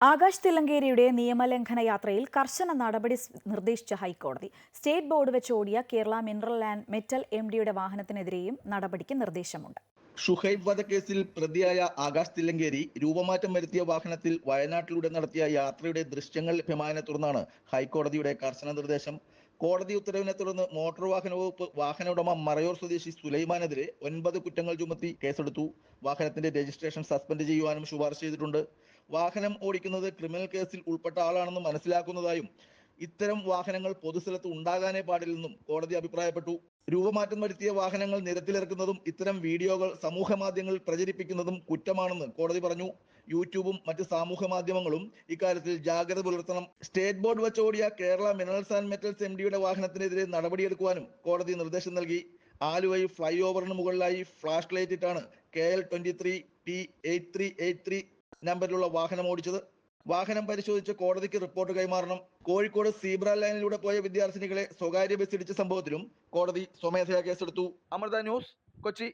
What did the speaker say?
ആകാശ് തില്ലങ്കേരിയുടെ നിയമലംഘന യാത്രയിൽ കർശന നടപടി നിർദ്ദേശിച്ച ഹൈക്കോടതി. സ്റ്റേറ്റ് ബോർഡ് വെച്ച് ഓടിയ Kerala mineral and metal M ഡിയുടെ വാഹനത്തിനെതിരെയും നടപടിക്ക് നിർദ്ദേശമുണ്ട്. ഷുഹൈബ് വധക്കേസിൽ പ്രതിയായ ആകാശ് തില്ലങ്കേരി രൂപമാറ്റം വരുത്തിയ വാഹനത്തിൽ വയനാട്ടിലൂടെ നടത്തിയ യാത്രയുടെ ദൃശ്യങ്ങൾ ലഭ്യമായതിനെ തുടർന്നാണ് ഹൈക്കോടതിയുടെ കർശന നിർദ്ദേശം. കോടതി ഉത്തരവിനെ തുടർന്ന് മോട്ടോർ വാഹന വകുപ്പ് വാഹന ഉടമ മറയൂർ സ്വദേശി സുലൈമാനെതിരെ ഒൻപത് കുറ്റങ്ങൾ ചുമത്തി കേസെടുത്തു. വാഹനത്തിന്റെ രജിസ്ട്രേഷൻ സസ്പെൻഡ് ചെയ്യുവാനും ശുപാർശ ചെയ്തിട്ടുണ്ട്. വാഹനം ഓടിക്കുന്നത് ക്രിമിനൽ കേസിൽ ഉൾപ്പെട്ട ആളാണെന്ന് മനസ്സിലാക്കുന്നതായും ഇത്തരം വാഹനങ്ങൾ പൊതുസ്ഥലത്ത് ഉണ്ടാകാനേ പാടില്ലെന്നും കോടതി അഭിപ്രായപ്പെട്ടു. രൂപമാറ്റം വരുത്തിയ വാഹനങ്ങൾ നിരത്തിലിറക്കുന്നതും ഇത്തരം വീഡിയോകൾ സമൂഹ മാധ്യമങ്ങളിൽ പ്രചരിപ്പിക്കുന്നതും കുറ്റമാണെന്ന് കോടതി പറഞ്ഞു. യൂട്യൂബും മറ്റ് സാമൂഹ്യ മാധ്യമങ്ങളും ഇക്കാര്യത്തിൽ ജാഗ്രത പുലർത്തണം. State board വെച്ചോടിയ Kerala minerals and metals M ഡിയുടെ വാഹനത്തിനെതിരെ നടപടിയെടുക്കുവാനും കോടതി നിർദ്ദേശം നൽകി. ആലുവയിൽ ഫ്ലൈ ഓവറിന് മുകളിലായി ഫ്ലാഷ് ലൈറ്റ് ഇട്ടാണ് K L twenty three T eight three eight three നമ്പറിലുള്ള വാഹനം ഓടിച്ചത്. വാഹനം പരിശോധിച്ച് കോടതിക്ക് റിപ്പോർട്ട് കൈമാറണം. കോഴിക്കോട് സീബ്ര ലൈനിലൂടെ പോയ വിദ്യാർത്ഥിനികളെ സ്വകാര്യ ബസ് ഇടിച്ച സംഭവത്തിലും കോടതി സ്വമേധയാ കേസെടുത്തു. അമൃത ന്യൂസ് കൊച്ചി.